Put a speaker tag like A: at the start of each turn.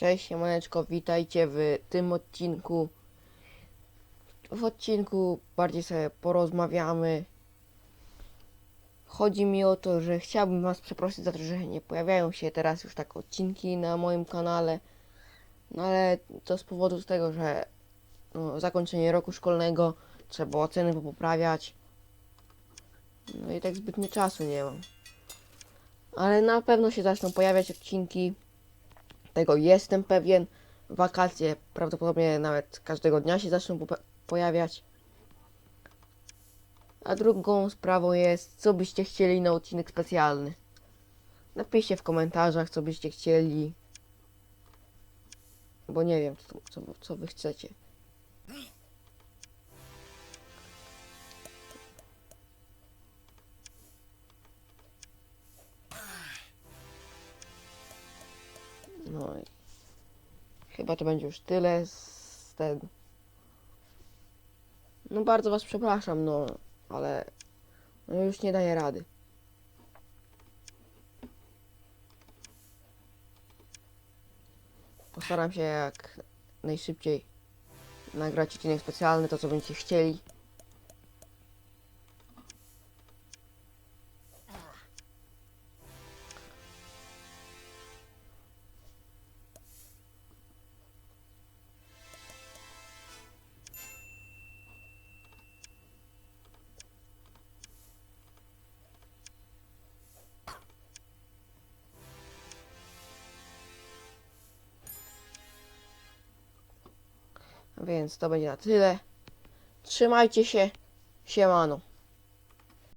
A: Cześć, siemaneczko, witajcie w tym odcinku. W odcinku bardziej sobie porozmawiamy. Chodzi mi o to, że chciałbym Was przeprosić za to, że nie pojawiają się teraz już tak odcinki na moim kanale. No ale to z powodu tego, że no, zakończenie roku szkolnego, trzeba oceny poprawiać. No i tak zbytnio czasu nie mam. Ale na pewno się zaczną pojawiać odcinki. Tego jestem pewien. Wakacje prawdopodobnie nawet każdego dnia się zaczną pojawiać. A drugą sprawą jest, co byście chcieli na odcinek specjalny. Napiszcie w komentarzach, co byście chcieli. Bo nie wiem, co, co, co wy chcecie. No i chyba to będzie już tyle z tego. No bardzo was przepraszam, no, ale no już nie daję rady. Postaram się jak najszybciej nagrać odcinek specjalny, to co będziecie chcieli. Więc to będzie na tyle. Trzymajcie się. Siemano.